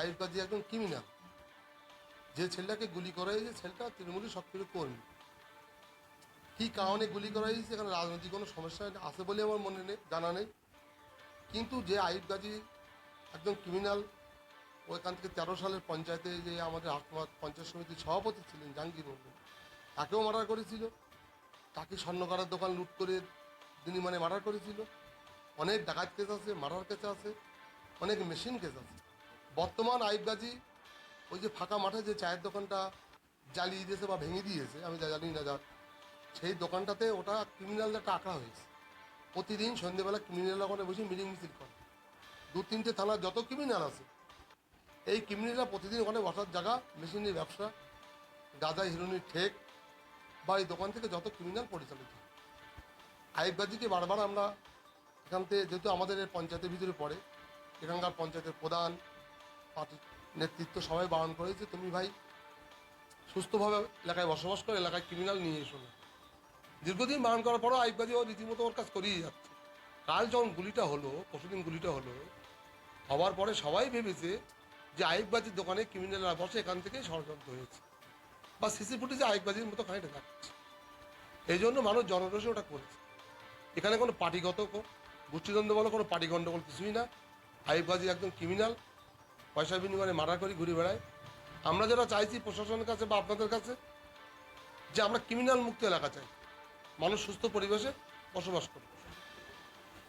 আইব কাজী একজন ক্রিমিনাল যে ছেলেটাকে গুলি করা হয়েছে, ছেলেটা তৃণমূলের সক্রিয় কর্মী। কী কারণে গুলি করা হয়েছে, এখানে রাজনৈতিক কোনো সমস্যা আছে বলে আমার মনে নেই, জানা নেই। কিন্তু যে আইব গাজী একজন ক্রিমিনাল ওইখান থেকে তেরো সালের পঞ্চায়েতে যে আমাদের হাসপাত পঞ্চায়েত সমিতির সভাপতি ছিলেন জাহাঙ্গীর মন্ডল তাকেও মার্ডার করেছিল। তাকে স্বর্ণকারের দোকান লুট করে তিনি মানে মার্ডার করেছিল। অনেক ডাকাত কেস আছে, মার্ডার কেস আছে, অনেক মেশিন কেস আছে। বর্তমান আইব গাজী, ওই যে ফাঁকা মাঠে যে চায়ের দোকানটা জ্বালিয়ে দিয়েছে বা ভেঙে দিয়েছে, আমি যা জানি না যা, সেই দোকানটাতে ওটা ক্রিমিনালদের আঁকড়া হয়েছে প্রতিদিন সন্ধ্যেবেলা ক্রিমিনাল ওখানে বসে মিটিং মিছিল করে দু তিনটে থানার যত ক্রিমিনাল আছে, এই ক্রিমিনালরা প্রতিদিন ওখানে বসার জায়গা মেশিনের ব্যবসা, গাঁজা হিরোনির ঠেক, বা এই দোকান থেকে যত ক্রিমিনাল পরিচালিত হয়। আইব গাজীকে বারবার আমরা এখান থেকে, যেহেতু আমাদের পঞ্চায়েতের ভিতরে পড়ে, এখানকার পঞ্চায়েতের প্রধান নেতৃত্ব সবাই বারণ করেছে তুমি ভাই সুস্থভাবে এলাকায় বসবাস করে, এলাকায় ক্রিমিনাল নিয়ে এসো না। দীর্ঘদিন বারণ করার পরও আইব গাজী ও রীতিমতো ওর কাজ করিয়ে যাচ্ছে। কাল যখন গুলিটা হলো, পরশুদিন গুলিটা হলো হওয়ার পরে সবাই ভেবেছে যে আইববাজির দোকানে ক্রিমিনালরা বসে এখান থেকে ষড়যন্ত্র হয়েছে। বা সিসি ফুটেজে আইববাজির মতো খানিকটা থাকছে। এই জন্য মানুষ জনরোষে ওটা করেছে। এখানে কোনো পার্টিগত গোষ্ঠীদ্বন্দ্ব বলো, কোনো পার্টি গণ্ডগোল কিছুই না। আইববাজি একদম ক্রিমিনাল পয়সা বিনিময়ে মারা করি ঘুরে বেড়ায় আমরা যারা চাইছি প্রশাসনের কাছে বা আপনাদের কাছে, যে আমরা ক্রিমিনাল মুক্ত এলাকা চাই। মানুষ সুস্থ পরিবেশে বসবাস করবে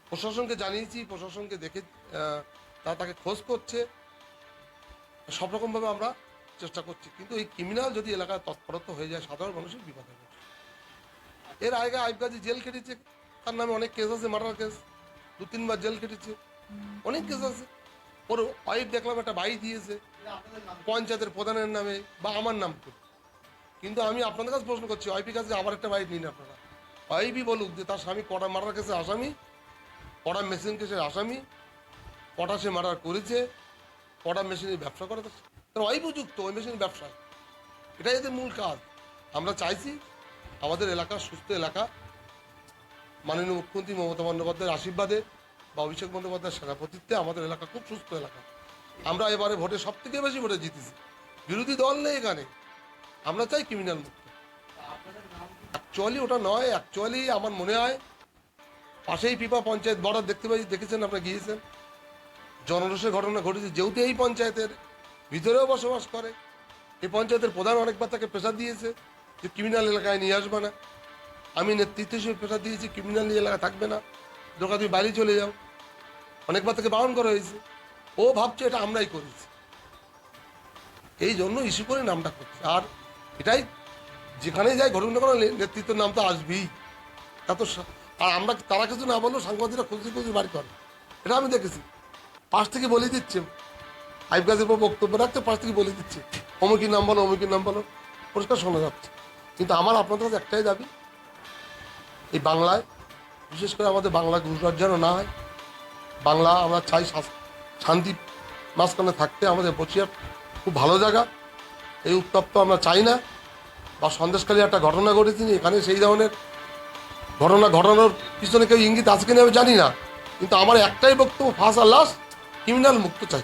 প্রশাসনকে জানিয়েছি, প্রশাসনকে দেখে তারা তাকে খোঁজ করছে। সব রকমভাবে আমরা চেষ্টা করছি। কিন্তু এই ক্রিমিনাল যদি এলাকায় তৎপরত্ব হয়ে যায়, সাধারণ মানুষের বিপদ এর আগে আইব গাজী জেল কেটেছে। তার নামে অনেক কেস আছে মার্ডার কেস দু তিনবার জেল কেটেছে। অনেক কেস আছে। ওর ওয়াইফ দেখলাম একটা বাড়ি দিয়েছে, পঞ্চায়েতের প্রধানের নামে বা আমার নাম করে। কিন্তু আমি আপনাদের কাছে প্রশ্ন করছি ওয়াইফের কাছে আবার একটা বাড়ি নিন আপনারা। ওয়াইফই বলুক যে তার স্বামী কটা মার্ডার কেসে আসামি, কটা মেশিন কেসের আসামি, কটা সে মার্ডার করেছে, কটা মেশিনের ব্যবসা করে। তার ওই উপযুক্ত, ওই মেশিনের ব্যবসা এটাই এদের মূল কাজ। আমরা চাইছি আমাদের এলাকা সুস্থ এলাকা। মাননীয় মুখ্যমন্ত্রী মমতা বন্দ্যোপাধ্যায়ের আশীর্বাদে বা অভিষেক বন্দ্যোপাধ্যায়ের সেনাপতিত্বে আমাদের এলাকা খুব সুস্থ এলাকা। আমরা এবারে ভোটে সব থেকে বেশি ভোটে জিতেছি। বিরোধী দল নেই এখানে। আমরা চাই ক্রিমিনাল মুক্ত। অ্যাকচুয়ালি ওটা নয় অ্যাকচুয়ালি আমার মনে হয় পাশেই পিপা পঞ্চায়েত বর্ডার দেখতে পাই, দেখেছেন আপনারা, গিয়েছেন? জনরোষের ঘটনা ঘটেছে, যেহেতু এই পঞ্চায়েতের ভিতরেও বসবাস করে, এই পঞ্চায়েতের প্রধান অনেকবার তাকে প্রেশার দিয়েছে যে ক্রিমিনাল এলাকায় নিয়ে আসবে না। আমি নেতৃত্ব হিসেবে প্রেশার দিয়েছি ক্রিমিনাল এলাকা থাকবে না। দোকান তুমি বাড়ি চলে যাও। অনেকবার তাকে বারণ করা হয়েছে। ও ভাবছে এটা আমরাই করেছি। এই জন্য ইস্যু করে নামটা করছে। আর এটাই যেখানে যাই ঘটুক না নেতৃত্বের নাম তো আসবেই। তা তো আর আমরা তারা কিছু না বললেও সাংবাদিকরা খুঁজে খুঁজে বাড়ি করে। এটা আমি দেখেছি। পাশ থেকে বলে দিচ্ছে। আইব গাছের উপর বক্তব্য রাখতে পাশ থেকে বলে দিচ্ছে। অমুকের নাম বলো, অমুকের নাম বলো। পরিষ্কার শোনা যাচ্ছে। কিন্তু আমার আপনাদের কাছে একটাই দাবি, এই বাংলায়, বিশেষ করে আমাদের বাংলা গুজরাট যেন না হয় বাংলা আমরা চাই শান্তি মাঝখানে থাকতে আমাদের বসিয়ার খুব ভালো জায়গা। এই উত্তপ্ত আমরা চাই না। বা সন্দেশকালী একটা ঘটনা ঘটেছি এখানে সেই ধরনের ঘটনা ঘটানোর পিছনে কেউ ইঙ্গিত আছে কিনা আমি জানি না। কিন্তু আমার একটাই বক্তব্য, ফাঁস আর লাশ ক্রিমিনাল মুক্ত চাই।